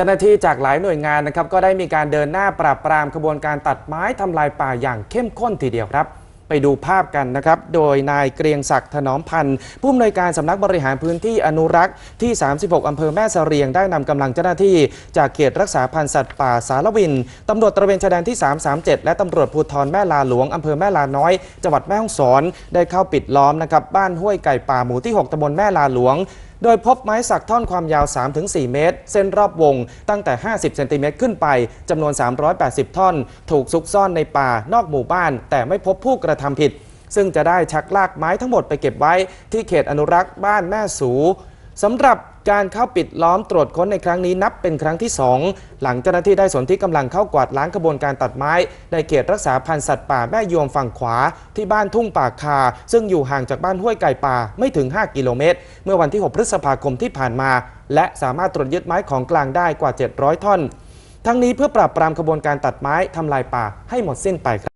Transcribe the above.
จ้าหน้าที่จากหลายหน่วยงานนะครับก็ได้มีการเดินหน้าปราบปรามขบวนการตัดไม้ทำลายป่าอย่างเข้มข้นทีเดียวครับ ไปดูภาพกันนะครับ โดยนายเกรียงศักดิ์ถนอมพันธ์ผู้อำนวยการสำนักบริหารพื้นที่อนุรักษ์ที่ 36 อำเภอแม่เสรียงได้นำกำลังเจ้าหน้าที่ จากเขตรักษาพันธุ์สัตว์ป่าสารวินตำรวจตระเวนชายแดนที่ 337 และตำรวจภูธรแม่ลาหลวงอำเภอแม่ลาน้อยจังหวัดแม่ฮ่องสอนได้เข้าปิดล้อมนะครับบ้านห้วยไก่ป่าหมู่ที่ 6ตำบลแม่ลาหลวง โดยพบไม้สักท่อนความยาว 3-4 เมตร เส้นรอบวงตั้งแต่ 50 เซนติเมตรขึ้นไปจำนวน 380 ท่อน ถูกซุกซ่อนในป่านอกหมู่บ้าน แต่ไม่พบผู้กระทำผิด ซึ่งจะได้ชักลากไม้ทั้งหมดไปเก็บไว้ที่เขตอนุรักษ์บ้านแม่สูสำหรับ การเข้าปิดล้อมตรวจค้นในครั้งนี้นับเป็นครั้งที่ 2 หลังเจ้าหน้าที่ได้สนที่กำลังเข้ากวาดล้างกระบวนการตัดไม้ ในเขตรักษาพันธุ์สัตว์ป่าแม่ยวมฝั่งขวา ที่บ้านทุ่งป่าคา ซึ่งอยู่ห่างจากบ้านห้วยไก่ป่าไม่ถึง 5 กิโลเมตร เมื่อวันที่ 6 พฤษภาคมที่ผ่านมา และสามารถตรวจยึดไม้ของกลางได้กว่า 700 ท่อน ทั้งนี้เพื่อปราบปรามขบวนการตัดไม้ทำลายป่าให้หมดสิ้นไปครับ